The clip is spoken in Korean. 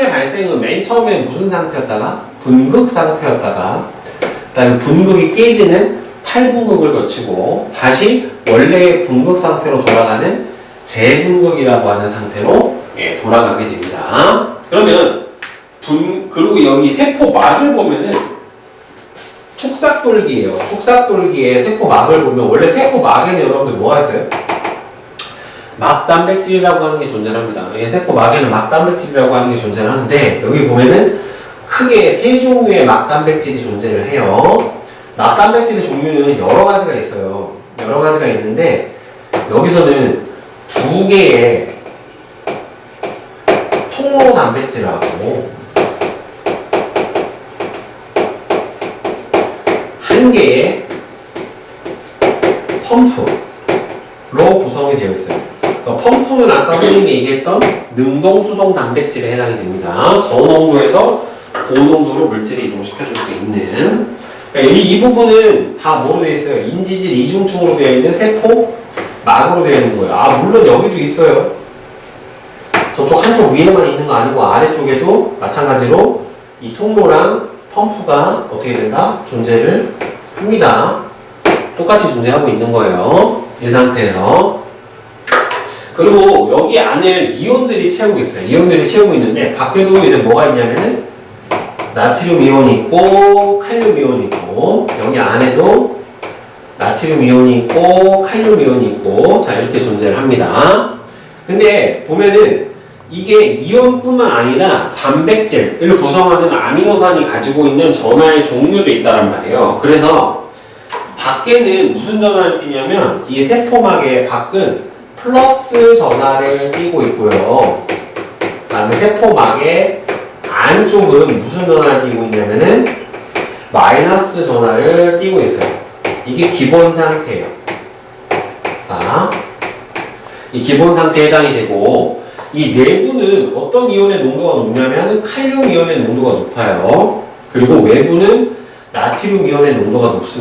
소금의 발생은 맨 처음에 무슨 상태였다가 분극 상태였다가 그다음에 분극이 깨지는 탈분극을 거치고 다시 원래의 분극 상태로 돌아가는 재분극이라고 하는 상태로 예, 돌아가게 됩니다. 그러면 분 그리고 여기 세포막을 보면은 축삭돌기예요. 축삭돌기의 세포막을 보면 원래 세포막에는 여러분들 뭐가 있어요? 막단백질이라고 하는 게 존재합니다. 예, 세포 막에는 막단백질이라고 하는 게 존재하는데 여기 보면은 크게 세 종류의 막단백질이 존재를 해요. 막단백질의 종류는 여러 가지가 있어요. 여러 가지가 있는데 여기서는 두 개의 통로 단백질하고 한 개의 펌프로 구성이 되어 있어요. 그러니까 펌프는 아까 선생님이 얘기했던 능동수송 단백질에 해당이 됩니다. 저농도에서 고농도로 물질을 이동시켜줄 수 있는 그러니까 이, 이 부분은 다 뭐로 되어 있어요? 인지질 이중충으로 되어 있는 세포 막으로 되어 있는 거예요. 아 물론 여기도 있어요. 저쪽 한쪽 위에만 있는 거 아니고 아래쪽에도 마찬가지로 이 통로랑 펌프가 어떻게 된다? 존재를 합니다. 똑같이 존재하고 있는 거예요. 이 상태에서. 그리고 여기 안을 이온들이 채우고 있어요. 이온들이 채우고 있는데 밖에도 이제 뭐가 있냐면은 나트륨 이온이 있고 칼륨 이온이 있고 여기 안에도 나트륨 이온이 있고 칼륨 이온이 있고 자 이렇게 존재를 합니다. 근데 보면은 이게 이온뿐만 아니라 단백질을 구성하는 아미노산이 가지고 있는 전하의 종류도 있다란 말이에요. 그래서 밖에는 무슨 전하를 띠냐면 이 세포막의 밖은 플러스 전하를 띠고 있고요. 그다음에 세포막의 안쪽은 무슨 전하를 띠고 있냐면은 마이너스 전하를 띠고 있어요. 이게 기본 상태예요. 자, 이 기본 상태에 해당이 되고 이 내부는 어떤 이온의 농도가 높냐면 칼륨 이온의 농도가 높아요. 그리고 외부는 나트륨 이온의 농도가 높습니다.